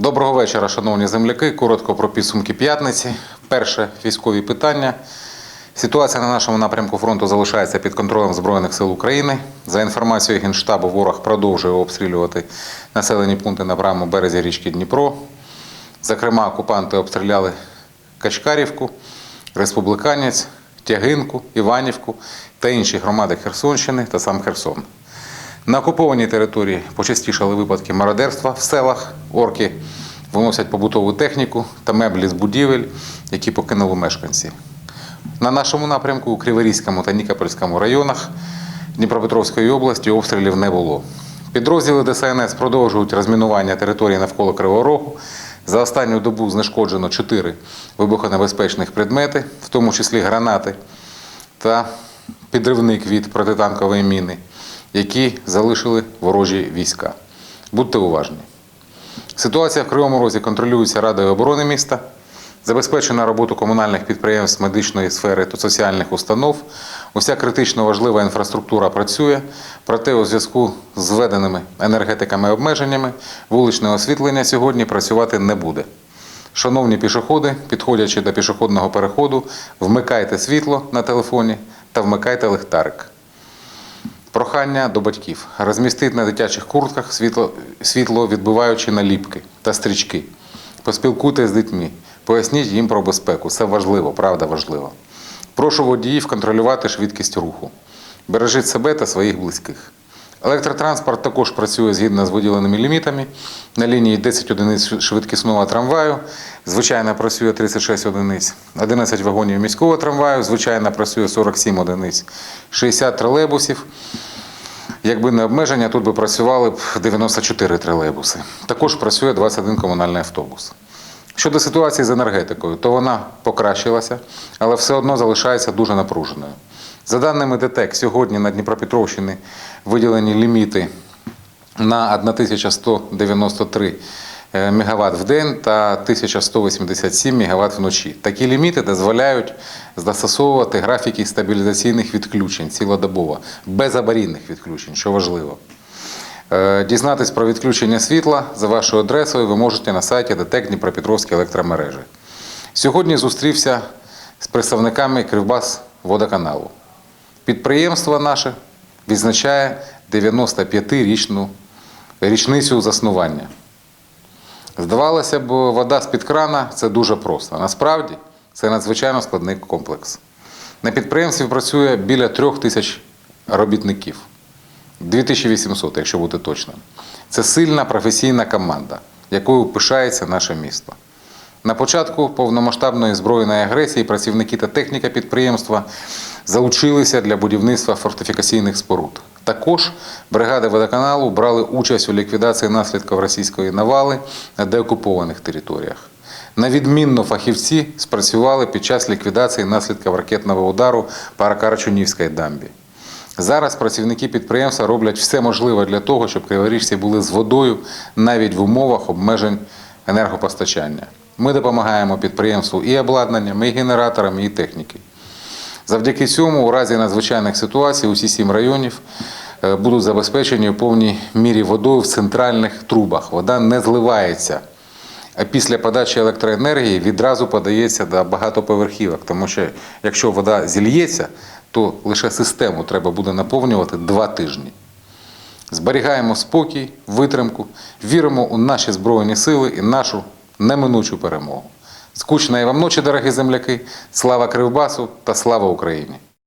Доброго вечора, шановні земляки. Коротко про підсумки п'ятниці. Перше військові питання. Ситуація на нашому напрямку фронту залишається під контролем Збройних сил України. За інформацією Генштабу, ворог продовжує обстрілювати населені пункти на правому березі річки Дніпро. Зокрема, окупанти обстріляли Качкарівку, Республіканець, Тягинку, Іванівку та інші громади Херсонщини та сам Херсон. На окупованій території почастішали випадки мародерства в селах. Орки виносять побутову техніку та меблі з будівель, які покинули мешканці. На нашому напрямку у Криворізькому та Нікопольському районах Дніпропетровської області обстрілів не було. Підрозділи ДСНС продовжують розмінування території навколо Кривого Рогу. За останню добу знешкоджено 4 вибухонебезпечних предмети, в тому числі гранати та підривник від протитанкової міни, які залишили ворожі війська. Будьте уважні. Ситуація в Кривому Розі контролюється Радою оборони міста. Забезпечена роботу комунальних підприємств медичної сфери та соціальних установ. Уся критично важлива інфраструктура працює, проте у зв'язку з введеними енергетиками обмеженнями вуличне освітлення сьогодні працювати не буде. Шановні пішоходи, підходячи до пішохідного переходу, вмикайте світло на телефоні та вмикайте ліхтарик. Прохання до батьків розмістити на дитячих куртках світло, відбиваючі наліпки та стрічки. Поспілкуйтесь з дітьми, поясніть їм про безпеку. Це важливо, правда важливо. Прошу водіїв контролювати швидкість руху. Бережіть себе та своїх близьких. Електротранспорт також працює згідно з виділеними лімітами. На лінії 10 одиниць швидкісного трамваю, звичайно, працює 36 одиниць, 11 вагонів міського трамваю, звичайно, працює 47 одиниць, 60 тролейбусів. Якби не обмеження, тут би працювали б 94 тролейбуси. Також працює 21 комунальний автобус. Щодо ситуації з енергетикою, то вона покращилася, але все одно залишається дуже напруженою. За даними ДТЕК, сьогодні на Дніпропетровщині виділені ліміти на 1193 МВт в день та 1187 МВт вночі. Такі ліміти дозволяють застосовувати графіки стабілізаційних відключень цілодобово, без аварійних відключень, що важливо. Е, Дізнатись про відключення світла за вашою адресою ви можете на сайті ДТЕК Дніпропетровські електромережі. Сьогодні зустрівся з представниками Кривбас водоканалу. Підприємство наше відзначає 95-річну річницю заснування. Здавалося б, вода з-під крана це дуже просто. Насправді це надзвичайно складний комплекс. На підприємстві працює біля трьох тисяч робітників. 2800, якщо бути точним. Це сильна професійна команда, якою пишається наше місто. На початку повномасштабної збройної агресії працівники та техніка підприємства залучилися для будівництва фортифікаційних споруд. Також бригади водоканалу брали участь у ліквідації наслідків російської навали на деокупованих територіях. На відмінно фахівці спрацювали під час ліквідації наслідків ракетного удару по Аркарчунівській дамбі. Зараз працівники підприємства роблять все можливе для того, щоб криворіжці були з водою навіть в умовах обмежень енергопостачання. Ми допомагаємо підприємству і обладнанням, і генераторами, і техніки. Завдяки цьому, у разі надзвичайних ситуацій, усі сім районів е, будуть забезпечені у повній мірі водою в центральних трубах. Вода не зливається. А після подачі електроенергії відразу подається до багатоповерхівок, тому що якщо вода зільється, то лише систему треба буде наповнювати два тижні. Зберігаємо спокій, витримку, віримо у наші Збройні сили і нашу неминучу перемогу. Скучної вам ночі, дорогі земляки! Слава Кривбасу та слава Україні!